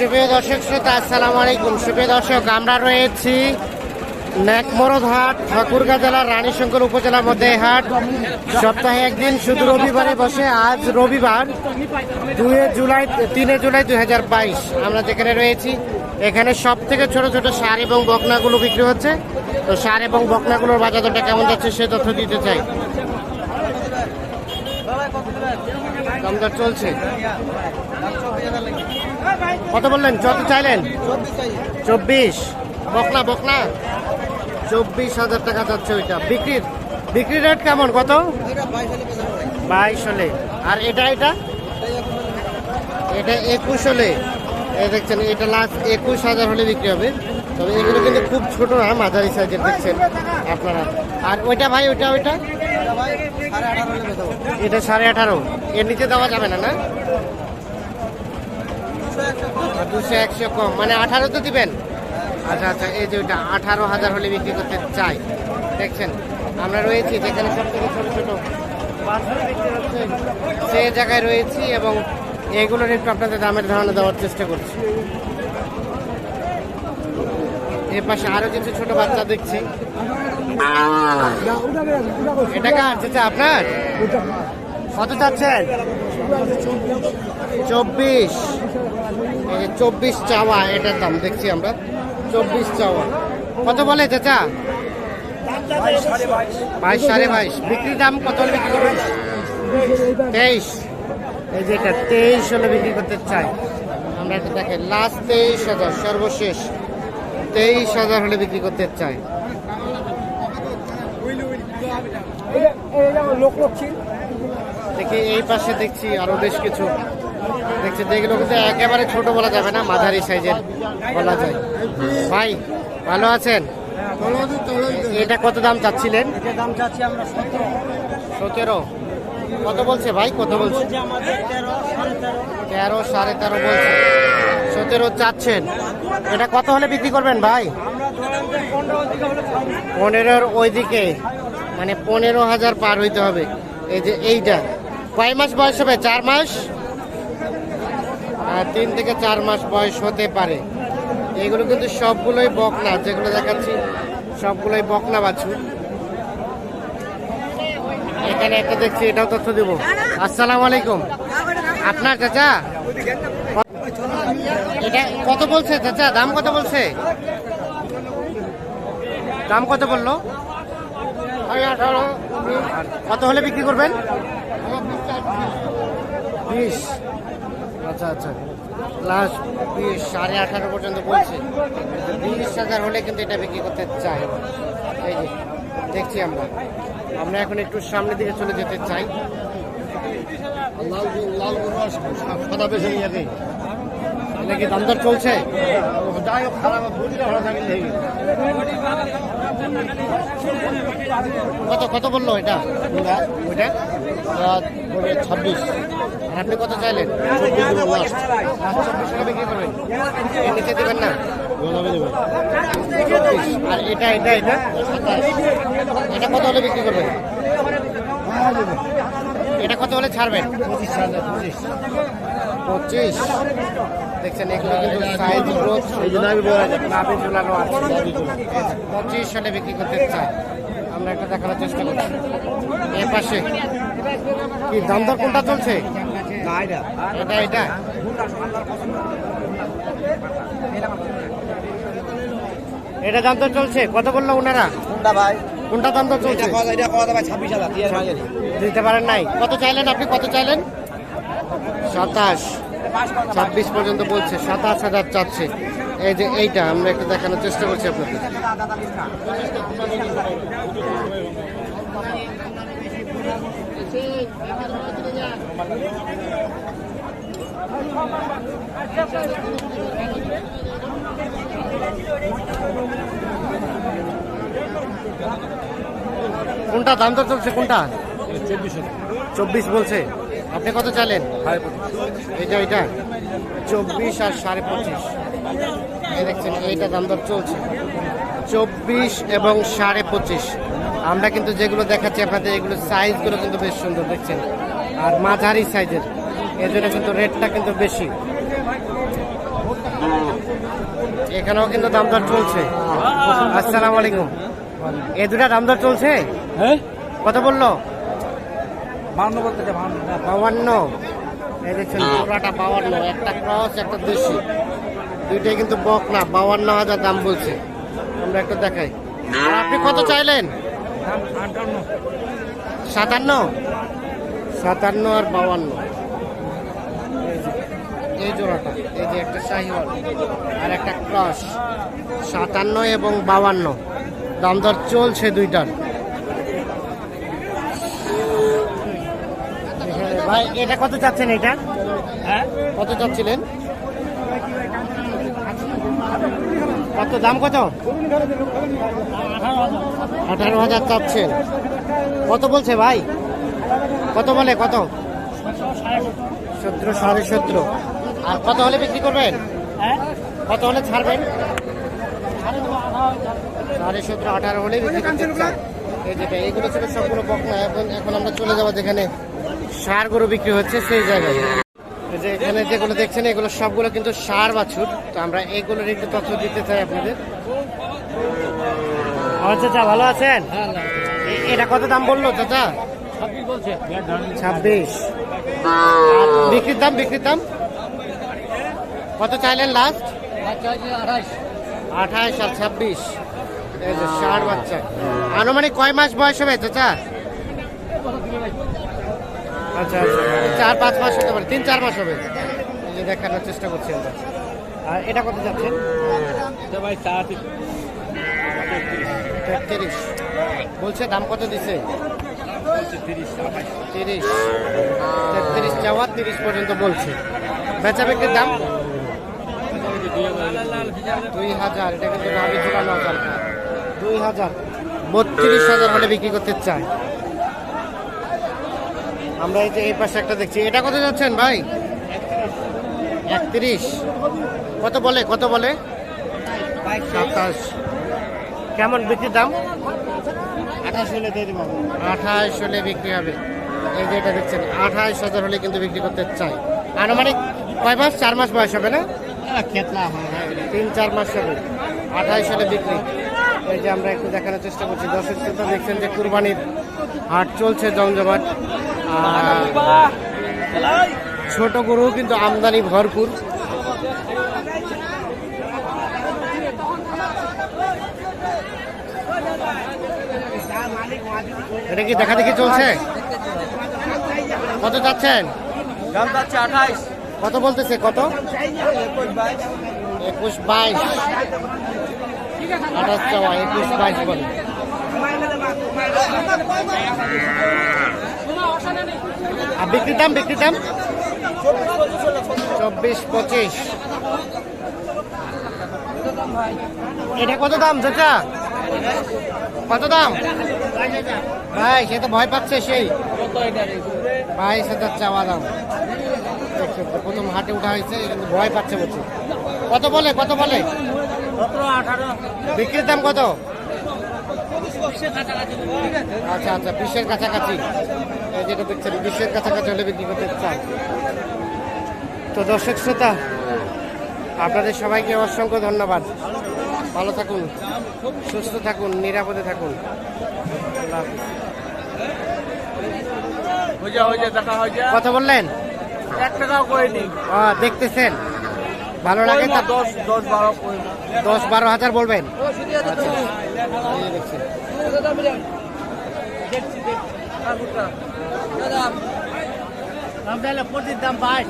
সুপ্রিয় দর্শক শ্রোতা, আসসালামু আলাইকুম। সুপ্রিয় দর্শক, আমরা রয়েছি ন্যাকমরদ হাট ঠাকুরগাঁ জেলার রানীশঙ্কর উপজেলার মধ্যে হাট সপ্তাহে একদিন শুধু রবিবারে বসে, আজ রবিবার দুই জুলাই, তিনে জুলাই দুই হাজার বাইশ। আমরা যেখানে রয়েছি, এখানে সব থেকে ছোট ছোট সার এবং বকনাগুলো বিক্রি হচ্ছে। তো সার এবং বকনাগুলোর বাজার দরটা কেমন যাচ্ছে, সে তথ্য দিতে চাই। দামদার চলছে। কত বললেন? যত চাইলেন? চব্বিশ। বকনা বকনা। চব্বিশ হাজার টাকা যাচ্ছে ওইটা। বিক্রির বিক্রি রেট কেমন? কত? বাইশ হলে আর এটা এটা? এটা একুশ হলে দেখছেন এটা লাস্ট একুশ হাজার হলে বিক্রি হবে। তবে এগুলো কিন্তু খুব ছোট না মাঝারি সাইজের দেখছেন আপনারা। আর ওইটা ভাই ওইটা ওইটা? এটা সাড়ে আঠারো। এর নিচে দেওয়া যাবে না না? দুশো একশো কম। মানে আঠারো তো দিবেন? আচ্ছা আচ্ছা এই যে ওইটা আঠারো হাজার হলে বিক্রি করতে চাই। দেখছেন, আমরা রয়েছি যেখানে সব থেকে ছোটো ছোটো সে জায়গায় রয়েছি এবং এগুলোর একটু আপনাদের দামের ধারণা দেওয়ার চেষ্টা করছি। এর পাশে আরও কিছু ছোট বাচ্চা দেখছি। এটা আপনার? কত চাচ্ছেন? চব্বিশ। চব্বিশ চাওয়া, এটার দাম দেখছি আমরা। চব্বিশ চাওয়া। কত বলে চাচা? বাইশ সাড়ে বাইশ। বিক্রির দাম কত হলে বিক্রি করবেন? তেইশ। এই যে এটা তেইশ হলে বিক্রি করতে চাই। আমরা এটা দেখে লাস্ট তেইশ হাজার, সর্বশেষ। তেইশ হাজার হলে বিক্রি করতে চাই। দেখি এই পাশে দেখছি আরও বেশ কিছু। দেখছি যেগুলো কিন্তু একেবারে ছোট বলা যাবে না, মাঝারি সাইজের বলা যায়। ভাই, ভালো আছেন? এটা কত দাম চাচ্ছিলেন? সতেরো। কত বলছে ভাই? কত বলছে? তেরো, সাড়ে তেরো বলছে। সতেরো চাচ্ছেন। এটা কত হলে বিক্রি করবেন ভাই? পনেরোর ওইদিকে মানে পনেরো হাজার পার হইতে হবে। এই যে এইটা। কয় মাস বয়স হবে? চার মাস? তিন থেকে চার মাস বয়স হতে পারে। এগুলো কিন্তু সবগুলোই বকনা, যেগুলো দেখাচ্ছি, সবগুলোই বকনা বাছুর এখানে একটা দেখছি, এটাও তথ্য দিব। আসসালামু আলাইকুম। আপনার চাচা? এটা কত বলছে চাচা? দাম কত বলছে? দাম কত বলল? কত হলে বিক্রি করবেন? বিশ। আচ্ছা আচ্ছা। লাস্ট বিশ সাড়ে আঠারো পর্যন্ত বলছে। বিশ হাজার হলে কিন্তু এটা বিক্রি করতে চাই। এই যে দেখছি আমরা। আমরা এখন একটু সামনের দিকে চলে যেতে চাই। লাল লাল সাদা বেছে নিয়ে যাবে। নাকি দাম দর চলছে? যাই হোক খারাপ বুঝলে ভালো থাকলে কত কত বলল এটা? ওইটা ছাব্বিশ। আপনি কত চাইলেন? চব্বিশ বিক্রি দেবেন না? আর এটা এটা এটা? এটা কত হলে বিক্রি করবেন? এটা কত হলে ছাড়বেন? পঁচিশ। পঁচিশ। দেখছেন এগুলো কিন্তু সাইজ গ্রোথ নাভি ঝুলানো আছে। পঁচিশ সালে বিক্রি করতে চাই আমরা একটা দেখানোর চেষ্টা করছি। এ পাশে। কি দাম দর কোনটা চলছে? এটা। এটা এটা। দাম দর চলছে? কত বলল ওনারা? কোনটা ভাই? কোনটা দাম দর চলছে? দিতে পারেন নাই। কত চাইলেন আপনি? কত চাইলেন? সাতাশ। ছাব্বিশ পর্যন্ত বলছে সাতাশ হাজার চাচ্ছে। এই যে এইটা আমরা একটু দেখানোর চেষ্টা করছি আপনাকে কোনটা? দাম তো চলছে কোনটা? চব্বিশ বলছে? আপনি কত চাইলেন? এইটা এইটা? চব্বিশ আর সাড়ে পঁচিশ। এই দেখছেন এইটা দাম দর চলছে। চব্বিশ এবং সাড়ে পঁচিশ। আমরা কিন্তু যেগুলো দেখাচ্ছি আপনাদের এগুলো সাইজগুলো কিন্তু বেশ সুন্দর দেখছেন? আর মাঝারি সাইজের এর জন্য কিন্তু রেটটা কিন্তু বেশি। এখানেও কিন্তু দাম দর চলছে। আসসালামু আলাইকুম। এ দুটা দাম দর চলছে? হ্যাঁ? কত বলল? বান্ন বলতে বাউান্ন এই দেখছেন পুরাটা বাউান্ন একটা ক্রস একটা দেশি। দুইটাই কিন্তু বক না বাউান্ন হাজার দাম বলছে। আমরা একটু দেখাই। আর আপনি কত চাইলেন? সাতান্ন। সাতান্ন? আর বাউান্ন এই এই জোড়াটা এই যে একটা শাহিওয়াল আর একটা ক্রস সাতান্ন এবং বাউান্ন দাম দর চলছে দুইটার। ভাই এটা কত চাচ্ছেন এটা? হ্যাঁ কত চাচ্ছিলেন? কত দাম কত? আঠারো হাজার চাচ্ছেন। কত বলছে ভাই? কত বলে কত? সতেরো সাড়ে সতেরো। আর কত হলে বিক্রি করবেন? হ্যাঁ? কত হলে ছাড়বেন? সাড়ে সতেরো আঠারো হলে বিক্রি করতে এই যেটা এইগুলো ছিল সবগুলো এখন আমরা চলে যাব যেখানে সার গরু বিক্রি হচ্ছে সেই জায়গায়। যে এখানে যেগুলো দেখছেন এগুলো সবগুলো কিন্তু সার বাছুর তো আমরা এইগুলোর একটু তথ্য দিতে চাই আপনাদের। চাচা ভালো আছেন? এটা কত দাম বলল চাচা? ছাব্বিশ। বিক্রির দাম বিক্রির দাম? কত চাইলেন লাস্ট আঠাইশ আঠাশ আর ছাব্বিশ। ষাট বাচ্চা। আনুমানিক কয় মাস বয়স হবে চাচা? আচ্ছা আচ্ছা। চার পাঁচ মাস হতে পারে তিন চার মাস হবে। এই যে দেখানোর চেষ্টা করছি আমরা। আর এটা কত যাচ্ছেন ভাই চার তেত্রিশ। বলছে দাম কত দিছে? তিরিশ তিরিশ। তেত্রিশ চাওয়া তিরিশ পর্যন্ত বলছে। বেচা বিক্রির দাম? দুই হাজার। এটা কিন্তু নাভি ঝুলানো দুই হাজার। বত্রিশ হাজার হলে বিক্রি করতে চাই আমরা এই যে এই পাশে একটা দেখছি। এটা কত যাচ্ছেন ভাই? একত্রিশ। কত বলে? কত বলে? সাতাশ। কেমন বিক্রির দাম? আঠাশ হলে দিয়ে দিব। আঠাশ হলে বিক্রি হবে। এই যে এটা দেখছেন আঠাশ হাজার হলে কিন্তু বিক্রি করতে চাই। আনুমানিক কয় মাস? চার মাস বয়স হবে না? খেতলা তিন চার মাস হবে। আঠাইশ হলে বিক্রি। এই যে আমরা একটু দেখানোর চেষ্টা করছি। দর্শক শ্রোতা দেখছেন যে কুরবানির হাট চলছে জমজমাট। ছোট গরু কিন্তু আমদানি ভরপুর। এটা কি দেখা দেখি চলছে? কত যাচ্ছেন কত বলতেছে কত? একুশ বাইশ একুশ বাইশ। আঠাশ চাওয়া একুশ বাইশ বলে। আর বিক্রির দাম বিক্রির দাম? চব্বিশ পঁচিশ। এটা কত দাম চাচা? কত দাম? ভাই সে তো ভয় পাচ্ছে সেই। বাইশ হাজার চাওয়া দাম। প্রথম হাটে উঠা হয়েছে ভয় পাচ্ছে বলছে কত বলে কত বলে? বিক্রির দাম কত? আচ্ছা আচ্ছা বিশের কাছাকাছি। এই যেটা দেখছেন বিশের কাছাকাছি হলে বিক্রি করতে চান। তো দর্শক শ্রোতা আপনাদের সবাইকে অসংখ্য ধন্যবাদ। ভালো থাকুন সুস্থ থাকুন নিরাপদে থাকুন। কত বললেন? দেখতেছেন? ভালো লাগে দশ বারো করে দশ বারো হাজার বলবেন? দেখছি যে দেখছেন দাম প্রতির দাম বাইশ